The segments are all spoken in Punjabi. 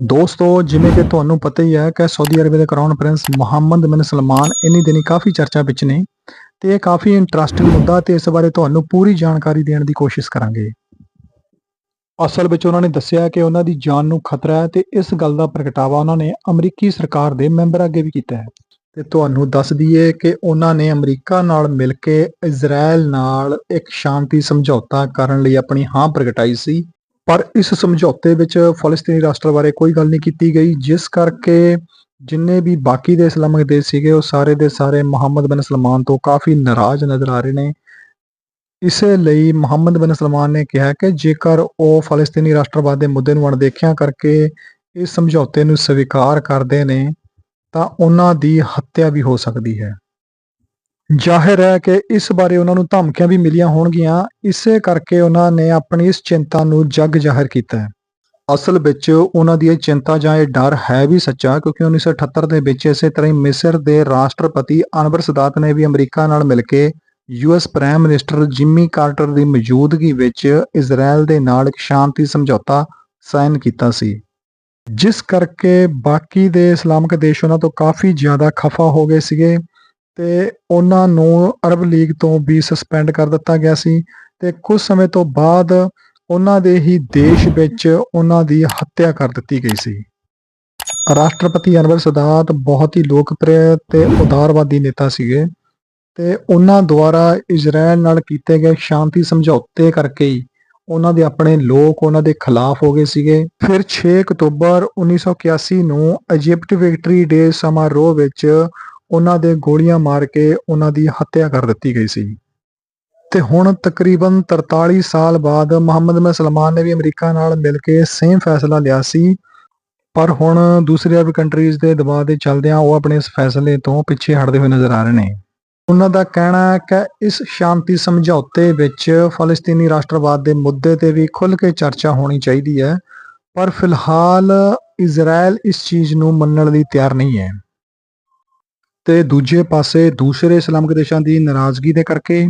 ਦੋਸਤੋ, ਜਿਵੇਂ ਕਿ ਤੁਹਾਨੂੰ ਪਤਾ ਹੀ ਹੈ ਕਿ ਸਾਊਦੀ ਅਰਬ ਦੇ ਕਰਾਊਨ ਪ੍ਰਿੰਸ ਮੁਹੰਮਦ ਬਿਨ ਸਲਮਾਨ ਇੰਨੀ ਦਿਨੀ ਕਾਫੀ ਚਰਚਾ ਵਿੱਚ ਨੇ ਤੇ ਇਹ ਕਾਫੀ ਇੰਟਰਸਟਿੰਗ ਮੁੱਦਾ ਤੇ ਇਸ ਬਾਰੇ ਤੁਹਾਨੂੰ ਪੂਰੀ ਜਾਣਕਾਰੀ ਦੇਣ ਦੀ ਕੋਸ਼ਿਸ਼ ਕਰਾਂਗੇ। ਅਸਲ ਵਿੱਚ ਉਹਨਾਂ ਨੇ ਦੱਸਿਆ ਕਿ ਉਹਨਾਂ ਦੀ ਜਾਨ ਨੂੰ ਖਤਰਾ ਹੈ ਤੇ ਇਸ ਗੱਲ ਦਾ ਪ੍ਰਗਟਾਵਾ ਉਹਨਾਂ ਨੇ ਅਮਰੀਕੀ ਸਰਕਾਰ ਦੇ ਮੈਂਬਰ ਅੱਗੇ ਵੀ ਕੀਤਾ ਹੈ। ਤੇ ਤੁਹਾਨੂੰ ਦੱਸ ਦਈਏ ਕਿ ਉਹਨਾਂ ਨੇ ਅਮਰੀਕਾ ਨਾਲ ਮਿਲ ਕੇ ਇਜ਼ਰਾਈਲ ਨਾਲ ਇੱਕ ਸ਼ਾਂਤੀ ਸਮਝੌਤਾ ਕਰਨ ਲਈ ਆਪਣੀ ਹਾਂ ਪ੍ਰਗਟਾਈ ਸੀ। ਪਰ ਇਸ ਸਮਝੌਤੇ ਵਿੱਚ ਫਲਸਤੀਨੀ ਰਾਸ਼ਟਰ ਬਾਰੇ ਕੋਈ ਗੱਲ ਨਹੀਂ ਕੀਤੀ ਗਈ, ਜਿਸ ਕਰਕੇ ਜਿੰਨੇ ਵੀ ਬਾਕੀ ਦੇ ਇਸਲਾਮਿਕ ਦੇਸ਼ ਸੀਗੇ, ਉਹ ਸਾਰੇ ਦੇ ਸਾਰੇ ਮੁਹੰਮਦ ਬਿਨ ਸਲਮਾਨ ਤੋਂ ਕਾਫੀ ਨਾਰਾਜ਼ ਨਜ਼ਰ ਆ ਰਹੇ ਨੇ। ਇਸੇ ਲਈ ਮੁਹੰਮਦ ਬਿਨ ਸਲਮਾਨ ਨੇ ਕਿਹਾ ਕਿ ਜੇਕਰ ਉਹ ਫਲਸਤੀਨੀ ਰਾਸ਼ਟਰਵਾਦ ਦੇ ਮੁੱਦੇ ਨੂੰ ਅਣਦੇਖਿਆ ਕਰਕੇ ਇਸ ਸਮਝੌਤੇ ਨੂੰ ਸਵੀਕਾਰ ਕਰਦੇ ਨੇ, ਤਾਂ ਉਹਨਾਂ ਦੀ ਹੱਤਿਆ ਵੀ ਹੋ ਸਕਦੀ ਹੈ। ਜ਼ਾਹਿਰ ਹੈ ਕਿ ਇਸ ਬਾਰੇ ਉਹਨਾਂ ਨੂੰ ਧਮਕੀਆਂ ਵੀ ਮਿਲੀਆਂ ਹੋਣਗੀਆਂ। ਇਸੇ ਕਰਕੇ ਉਹਨਾਂ ਨੇ ਆਪਣੀ ਇਸ ਚਿੰਤਾ ਨੂੰ ਜੱਗ ਜ਼ਾਹਿਰ ਕੀਤਾ ਹੈ। ਅਸਲ ਵਿੱਚ ਉਹਨਾਂ ਦੀ ਇਹ ਚਿੰਤਾ ਜਾਂ ਇਹ ਡਰ ਹੈ ਵੀ ਸੱਚਾ ਕਿਉਂਕਿ 1978 ਦੇ ਵਿੱਚ ਇਸੇ ਤਰ੍ਹਾਂ ਹੀ ਮਿਸਰ ਦੇ ਰਾਸ਼ਟਰਪਤੀ ਅਨਵਰ ਸਦਾਤ ਨੇ ਵੀ ਅਮਰੀਕਾ ਨਾਲ ਮਿਲ ਕੇ US prime minister Jimmy Carter ਦੀ ਮੌਜੂਦਗੀ ਵਿੱਚ ਇਜ਼ਰਾਈਲ ਦੇ ਨਾਲ ਇੱਕ ਸ਼ਾਂਤੀ ਸਮਝੌਤਾ ਸਾਈਨ ਕੀਤਾ ਸੀ। ਜਿਸ ਕਰਕੇ ਬਾਕੀ ਦੇ ਇਸਲਾਮਿਕ ਦੇਸ਼ ਉਹਨਾਂ ਤੋਂ ਕਾਫੀ ਜ਼ਿਆਦਾ ਖਫਾ ਹੋ ਗਏ ਸੀਗੇ। ਤੇ ਉਹਨਾਂ ਨੂੰ ਅਰਬ ਲੀਗ ਤੋਂ ਵੀ ਸਸਪੈਂਡ ਕਰ ਦਿੱਤਾ ਗਿਆ ਸੀ ਤੇ ਕੁਝ ਸਮੇਂ ਤੋਂ ਬਾਅਦ ਉਹਨਾਂ ਦੇ ਹੀ ਦੇਸ਼ ਵਿੱਚ ਉਹਨਾਂ ਦੀ ਹੱਤਿਆ ਕਰ ਦਿੱਤੀ ਗਈ ਸੀ। ਰਾਸ਼ਟਰਪਤੀ ਅਨਵਰ ਸਦਾਤ ਬਹੁਤ ਹੀ ਲੋਕਪ੍ਰਿਯ ਤੇ ਉਦਾਰਵਾਦੀ ਨੇਤਾ ਸੀਗੇ ਤੇ ਉਹਨਾਂ ਦੁਆਰਾ ਇਜ਼ਰਾਈਲ ਨਾਲ ਕੀਤੇ ਗਏ ਸ਼ਾਂਤੀ ਸਮਝੌਤੇ ਕਰਕੇ ਹੀ ਉਹਨਾਂ ਦੇ ਆਪਣੇ ਲੋਕ ਉਹਨਾਂ ਦੇ ਖਿਲਾਫ ਹੋ ਗਏ ਸੀਗੇ। ਫਿਰ 6 ਅਕਤੂਬਰ 1981 ਨੂੰ ਇਜਿਪਟ ਵਿਕਟਰੀ ਡੇ ਸਮਾਰੋਹ ਵਿੱਚ ਉਹਨਾਂ ਦੇ ਗੋਲੀਆਂ ਮਾਰ ਕੇ ਉਹਨਾਂ ਦੀ ਹੱਤਿਆ ਕਰ ਦਿੱਤੀ ਗਈ ਸੀ। ਤੇ ਹੁਣ ਤਕਰੀਬਨ 43 ਸਾਲ ਬਾਅਦ ਮੁਹੰਮਦ ਬਿਨ ਸਲਮਾਨ ਨੇ ਵੀ ਅਮਰੀਕਾ ਨਾਲ ਮਿਲ ਕੇ ਸੇਮ ਫੈਸਲਾ ਲਿਆ ਸੀ। ਪਰ ਹੁਣ ਦੂਸਰੀ ਅਰਬ ਕੰਟਰੀਜ਼ ਦੇ ਦਬਾਅ ਦੇ ਚੱਲਦਿਆਂ ਉਹ ਆਪਣੇ ਇਸ ਫੈਸਲੇ ਤੋਂ ਪਿੱਛੇ ਹਟਦੇ ਹੋਏ ਨਜ਼ਰ ਆ ਰਹੇ ਨੇ। ਉਹਨਾਂ ਦਾ ਕਹਿਣਾ ਹੈ ਕਿ ਇਸ ਸ਼ਾਂਤੀ ਸਮਝੌਤੇ ਵਿੱਚ ਫਲਸਤੀਨੀ ਰਾਸ਼ਟਰਵਾਦ ਦੇ ਮੁੱਦੇ ਤੇ ਵੀ ਖੁੱਲ੍ਹ ਕੇ ਚਰਚਾ ਹੋਣੀ ਚਾਹੀਦੀ ਹੈ। ਪਰ ਫਿਲਹਾਲ ਇਜ਼ਰਾਈਲ ਇਸ ਚੀਜ਼ ਨੂੰ ਮੰਨਣ ਲਈ ਤਿਆਰ ਨਹੀਂ ਹੈ। ਤੇ ਦੂਜੇ ਪਾਸੇ ਦੂਸਰੇ ਇਸਲਾਮਿਕ ਦੇਸ਼ਾਂ ਦੀ ਨਾਰਾਜ਼ਗੀ ਦੇ ਕਰਕੇ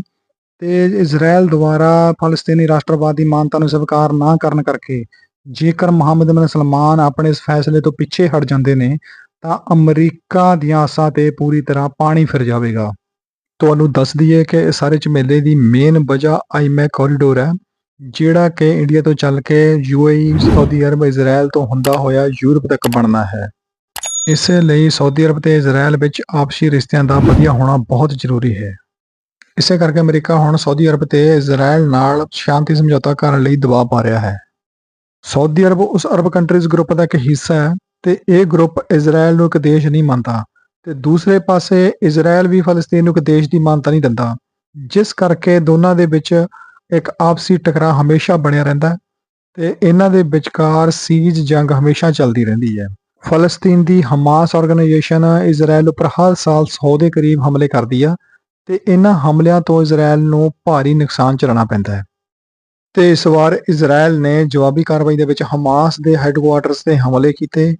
ਤੇ ਇਜ਼ਰਾਈਲ ਦੁਆਰਾ ਫਲਸਤੀਨੀ ਰਾਸ਼ਟਰਵਾਦ ਦੀ ਮਾਨਤਾ ਨੂੰ ਸਵੀਕਾਰ ਨਾ ਕਰਨ ਕਰਕੇ ਜੇਕਰ ਮੁਹੰਮਦ ਬਿਨ ਸਲਮਾਨ ਆਪਣੇ ਇਸ ਫੈਸਲੇ ਤੋਂ ਪਿੱਛੇ ਹਟ ਜਾਂਦੇ ਨੇ, ਤਾਂ ਅਮਰੀਕਾ ਦੀਆਂ ਆਸਾਂ ਤੇ ਪੂਰੀ ਤਰ੍ਹਾਂ ਪਾਣੀ ਫਿਰ ਜਾਵੇਗਾ। ਤੁਹਾਨੂੰ ਦੱਸ ਦਈਏ ਕਿ ਇਹ ਸਾਰੇ ਝਮੇਲੇ ਦੀ ਮੇਨ ਵਜ੍ਹਾ ਆਈਮੈਕ ਕੋਰੀਡੋਰ ਹੈ, ਜਿਹੜਾ ਕਿ ਇੰਡੀਆ ਤੋਂ ਚੱਲ ਕੇ ਯੂਏਈ ਸਾਊਦੀ ਅਰਬ ਇਜ਼ਰਾਈਲ ਤੋਂ ਹੁੰਦਾ ਹੋਇਆ ਯੂਰਪ ਤੱਕ ਬਣਨਾ ਹੈ। ਇਸੇ ਲਈ ਸਾਊਦੀ ਅਰਬ ਤੇ ਇਜ਼ਰਾਈਲ ਵਿੱਚ ਆਪਸੀ ਰਿਸ਼ਤਿਆਂ ਦਾ ਵਧੀਆ ਹੋਣਾ ਬਹੁਤ ਜ਼ਰੂਰੀ ਹੈ। ਇਸੇ ਕਰਕੇ ਅਮਰੀਕਾ ਹੁਣ ਸਾਊਦੀ ਅਰਬ ਤੇ ਇਜ਼ਰਾਈਲ ਨਾਲ ਸ਼ਾਂਤੀ ਸਮਝੌਤਾ ਕਰਨ ਲਈ ਦਬਾਅ ਪਾ ਰਿਹਾ ਹੈ। ਸਾਊਦੀ ਅਰਬ ਉਸ ਅਰਬ ਕੰਟਰੀਜ਼ ਗਰੁੱਪ ਦਾ ਇੱਕ ਹਿੱਸਾ ਹੈ ਤੇ ਇਹ ਗਰੁੱਪ ਇਜ਼ਰਾਈਲ ਨੂੰ ਇੱਕ ਦੇਸ਼ ਨਹੀਂ ਮੰਨਦਾ ਤੇ ਦੂਸਰੇ ਪਾਸੇ ਇਜ਼ਰਾਈਲ ਵੀ ਫਲਸਤੀਨ ਨੂੰ ਇੱਕ ਦੇਸ਼ ਦੀ ਮਾਨਤਾ ਨਹੀਂ ਦਿੰਦਾ, ਜਿਸ ਕਰਕੇ ਦੋਨਾਂ ਦੇ ਵਿੱਚ ਇੱਕ ਆਪਸੀ ਟਕਰਾਅ ਹਮੇਸ਼ਾ ਬਣਿਆ ਰਹਿੰਦਾ ਹੈ ਤੇ ਇਹਨਾਂ ਦੇ ਵਿਚਕਾਰ ਸੀਜ ਜੰਗ ਹਮੇਸ਼ਾ ਚੱਲਦੀ ਰਹਿੰਦੀ ਹੈ। ਫਲਸਤੀਨ ਦੀ ਹਮਾਸ ਆਰਗੇਨਾਈਜੇਸ਼ਨ ਇਜ਼ਰਾਈਲ ਉੱਪਰ ਹਰ ਸਾਲ 100 ਦੇ ਕਰੀਬ ਹਮਲੇ ਕਰਦੀ ਆ ਤੇ ਇਹਨਾਂ ਹਮਲਿਆਂ ਤੋਂ ਇਜ਼ਰਾਈਲ ਨੂੰ ਭਾਰੀ ਨੁਕਸਾਨ ਝੱਲਣਾ ਪੈਂਦਾ ਹੈ। ਤੇ ਇਸ ਵਾਰ ਇਜ਼ਰਾਈਲ ਨੇ ਜਵਾਬੀ ਕਾਰਵਾਈ ਦੇ ਵਿੱਚ ਹਮਾਸ ਦੇ ਹੈੱਡਕੁਆਰਟਰਸ ਤੇ ਹਮਲੇ ਕੀਤੇ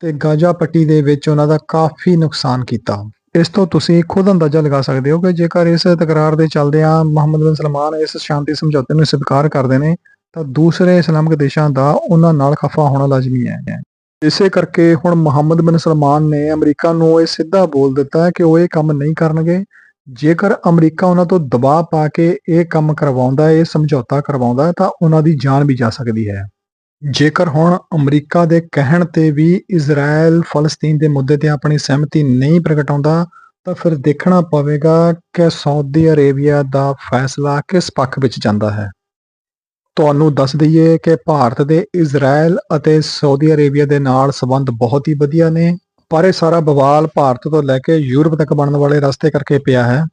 ਤੇ ਗਾਜ਼ਾ ਪੱਟੀ ਦੇ ਵਿੱਚ ਉਹਨਾਂ ਦਾ ਕਾਫੀ ਨੁਕਸਾਨ ਕੀਤਾ। ਇਸ ਤੋਂ ਤੁਸੀਂ ਖੁਦ ਅੰਦਾਜ਼ਾ ਲਗਾ ਸਕਦੇ ਹੋ ਕਿ ਜੇਕਰ ਇਸ ਤਕਰਾਰ ਦੇ ਚੱਲਦਿਆਂ ਮੁਹੰਮਦ ਬਿਨ ਸਲਮਾਨ ਇਸ ਸ਼ਾਂਤੀ ਸਮਝੌਤੇ ਨੂੰ ਸਵੀਕਾਰ ਕਰਦੇ ਨੇ, ਤਾਂ ਦੂਸਰੇ ਇਸਲਾਮਿਕ ਦੇਸ਼ਾਂ ਦਾ ਉਹਨਾਂ ਨਾਲ ਖਫਾ ਹੋਣਾ ਲਾਜ਼ਮੀ ਹੈ। ਇਸੇ ਕਰਕੇ ਹੁਣ ਮੁਹੰਮਦ ਬਿਨ ਸਲਮਾਨ ਨੇ ਅਮਰੀਕਾ ਨੂੰ ਇਹ ਸਿੱਧਾ ਬੋਲ ਦਿੱਤਾ ਕਿ ਉਹ ਇਹ ਕੰਮ ਨਹੀਂ ਕਰਨਗੇ। ਜੇਕਰ ਅਮਰੀਕਾ ਉਹਨਾਂ ਤੋਂ ਦਬਾਅ ਪਾ ਕੇ ਇਹ ਕੰਮ ਕਰਵਾਉਂਦਾ ਹੈ, ਇਹ ਸਮਝੌਤਾ ਕਰਵਾਉਂਦਾ ਹੈ, ਤਾਂ ਉਹਨਾਂ ਦੀ ਜਾਨ ਵੀ ਜਾ ਸਕਦੀ ਹੈ। ਜੇਕਰ ਹੁਣ ਅਮਰੀਕਾ ਦੇ ਕਹਿਣ ਤੇ ਵੀ ਇਜ਼ਰਾਈਲ ਫਲਸਤੀਨ ਦੇ ਮੁੱਦੇ ਤੇ ਆਪਣੀ ਸਹਿਮਤੀ ਨਹੀਂ ਪ੍ਰਗਟਾਉਂਦਾ, ਤਾਂ ਫਿਰ ਦੇਖਣਾ ਪਵੇਗਾ ਕਿ ਸਾਊਦੀ ਅਰੇਬੀਆ ਦਾ ਫੈਸਲਾ ਕਿਸ ਪੱਖ ਵਿੱਚ ਜਾਂਦਾ ਹੈ। ਤੁਹਾਨੂੰ ਦੱਸ ਦਈਏ ਕਿ ਭਾਰਤ ਦੇ ਇਜ਼ਰਾਈਲ ਅਤੇ ਸਾਊਦੀ ਅਰੇਬੀਆ ਦੇ ਨਾਲ ਸਬੰਧ ਬਹੁਤ ਹੀ ਵਧੀਆ ਨੇ, ਪਰ ਇਹ ਸਾਰਾ ਬਵਾਲ ਭਾਰਤ ਤੋਂ ਲੈ ਕੇ ਯੂਰਪ ਤੱਕ ਬਣਨ ਵਾਲੇ ਰਸਤੇ ਕਰਕੇ ਪਿਆ ਹੈ।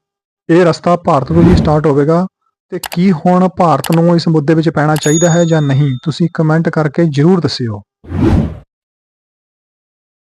ਇਹ ਰਸਤਾ ਭਾਰਤ ਤੋਂ ਹੀ ਸਟਾਰਟ ਹੋਵੇਗਾ ਤੇ ਕੀ ਹੁਣ ਭਾਰਤ ਨੂੰ ਇਸ ਮੁੱਦੇ ਵਿੱਚ ਪੈਣਾ ਚਾਹੀਦਾ ਹੈ ਜਾਂ ਨਹੀਂ, ਤੁਸੀਂ ਕਮੈਂਟ ਕਰਕੇ ਜਰੂਰ ਦੱਸਿਓ।